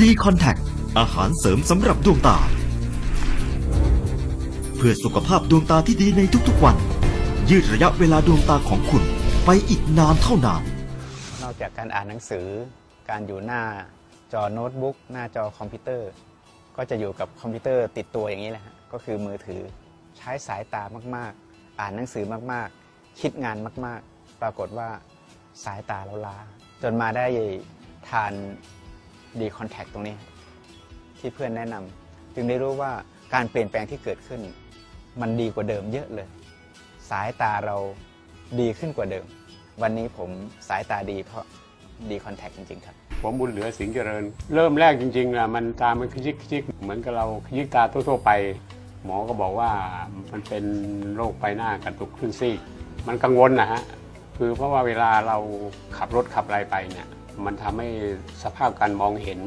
ดีคอนแทคอาหารเสริมสำหรับดวงตา เพื่อสุขภาพดวงตาที่ดีในทุกๆวัน ยืดระยะเวลาดวงตาของคุณไปอีกนานเท่านาน นอกจากการอ่านหนังสือ การอยู่หน้าจอโน้ตบุ๊กหน้าจอคอมพิวเตอร์ ก็จะอยู่กับคอมพิวเตอร์ติดตัวอย่างนี้แหละฮะก็คือมือถือใช้สายตามากๆ อ่านหนังสือมากๆ คิดงานมากๆ ปรากฏว่าสายตาเราล้า จนมาได้ทาน ดีคอนแทคตรงนี้ ที่เพื่อนแนะนำจึงได้รู้ว่าการเปลี่ยนแปลงที่เกิดขึ้น มันดีกว่าเดิมเยอะเลย สายตาเราดีขึ้นกว่าเดิม วันนี้ผมสายตาดีเพราะดีคอนแทคจริง ๆ ครับ ผมบุญเหลือสิงเจริญ เริ่มแรกจริงๆนะมันตามันขยิกขยิกเหมือนกับเราขยิกตาทั่วๆไป หมอก็บอกว่ามันเป็นโรคใบหน้ากระตุกขึ้นซีกมันกังวลนะฮะคือเพราะว่าเวลาเราขับรถขับอะไรไปเนี่ย มันทำให้สภาพการมองเห็น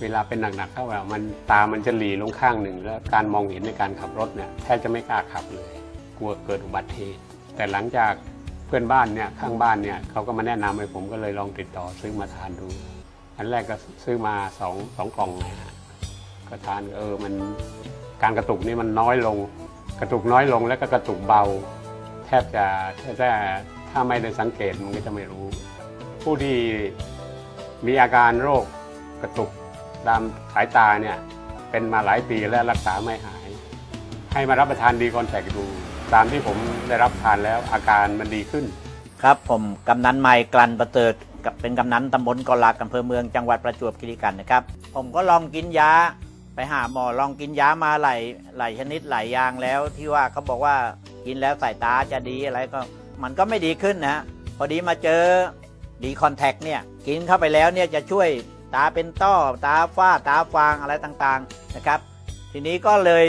เวลาเป็นหนักๆเข้าอะมันตามันจะหลีลงข้างหนึ่ง แล้วการมองเห็นในการขับรถเนี่ยแทบจะไม่กล้าขับเลย กลัวเกิดอุบัติเหตุแต่หลังจากเพื่อนบ้านเนี่ยข้างบ้านเนี่ยเขาก็มาแนะนำให้ผมก็เลยลองติดต่อซื้อมาทานดู อันแรกก็ซื้อมาสองสองกล่องนะฮะก็ทานเออมันการกระตุกนี่มันน้อยลง กระตุกน้อยลงแล้วก็กระตุกเบา แทบจะแท้ๆถ้าไม่ได้สังเกตมันก็จะไม่รู้ ผู้ที่มีอาการโรคกระตุกตามสายตาเนี่ยเป็นมาหลายปีและรักษาไม่หาย ให้มารับประทานดีคอนแทคดู ตามที่ผมได้รับทานแล้วอาการมันดีขึ้น ครับผมกำนันใหม่กลันประเสริฐกับเป็นกำนันตำบลกอลักอำเภอเมืองจังหวัดประจวบคีรีขันธ์นะครับ ผมก็ลองกินยาไปหาหมอลองกินยามาหลายหลายชนิดหลายอย่างแล้วที่ว่าเขาบอกว่ากินแล้วสายตาจะดีอะไรก็มันก็ไม่ดีขึ้นนะฮะพอดีมาเจอ ดีคอนแทคเนี่ยกินเข้าไปแล้วเนี่ยจะช่วยตาเป็นต้อตาฝ้าตาฟางอะไรต่างๆนะครับ ทีนี้ก็เลย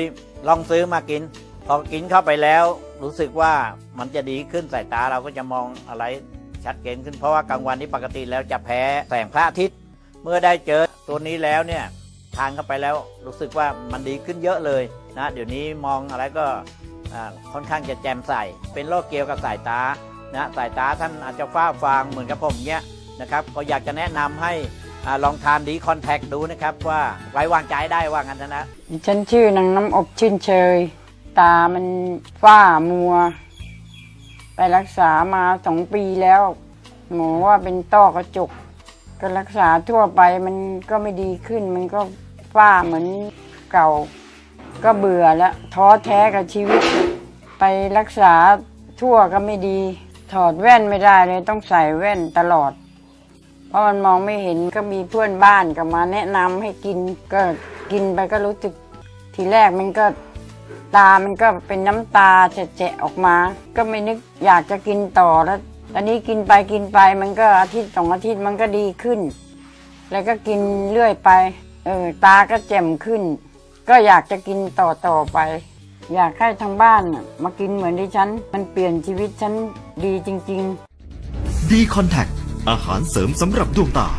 ลองซื้อมากิน พอกินเข้าไปแล้ว รู้สึกว่ามันจะดีขึ้นสายตาเราก็จะมองอะไรชัดเจนขึ้นเพราะว่ากลางวันที่ปกติแล้วจะแพ้แสงพระอาทิตย์ เมื่อได้เจอตัวนี้แล้วเนี่ยทานเข้าไปแล้วรู้สึกว่ามันดีขึ้นเยอะเลยนะเดี๋ยวนี้มองอะไรก็ค่อนข้างจะแจ่มใสเป็นโรคเกี่ยวกับสายตา นะสายตาท่านอาจจะฟ้าฟางเหมือนกับผมเนี้ยนะครับก็อยากจะแนะนำให้อลองทานดีคอนแทคดูนะครับ ว่าไว้วางใจได้ว่างั้นนะฉันชื่อนางน้ำอบชื่นเชย ตามันฝ้ามัว ไปรักษามาสองปีแล้ว หมอว่าเป็นต้อกระจก ก็รักษาทั่วไปมันก็ไม่ดีขึ้น มันก็ฝ้าเหมือนเก่า ก็เบื่อแล้วท้อแท้กับชีวิต ไปรักษาทั่วก็ไม่ดี ถอดแว่นไม่ได้เลยต้องใส่แว่นตลอด เพราะมันมองไม่เห็นก็มีเพื่อนบ้านก็มาแนะนำให้กินก็กินไปก็รู้สึกทีแรกมันก็ตามันก็เป็นน้ำตาแฉะๆออกมา ก็ไม่นึกอยากจะกินต่อแล้วตอนนี้กินไปกินไปมันก็อาทิตย์สองอาทิตย์มันก็ดีขึ้น แล้วก็กินเรื่อยไป เออตาก็แจ่มขึ้น ก็อยากจะกินต่อต่อไป อยากให้ทางบ้านน่ะมากินเหมือนที่ฉัน มันเปลี่ยนชีวิตฉันดีจริง ๆ ดีคอนแทคอาหารเสริมสำหรับดวงตา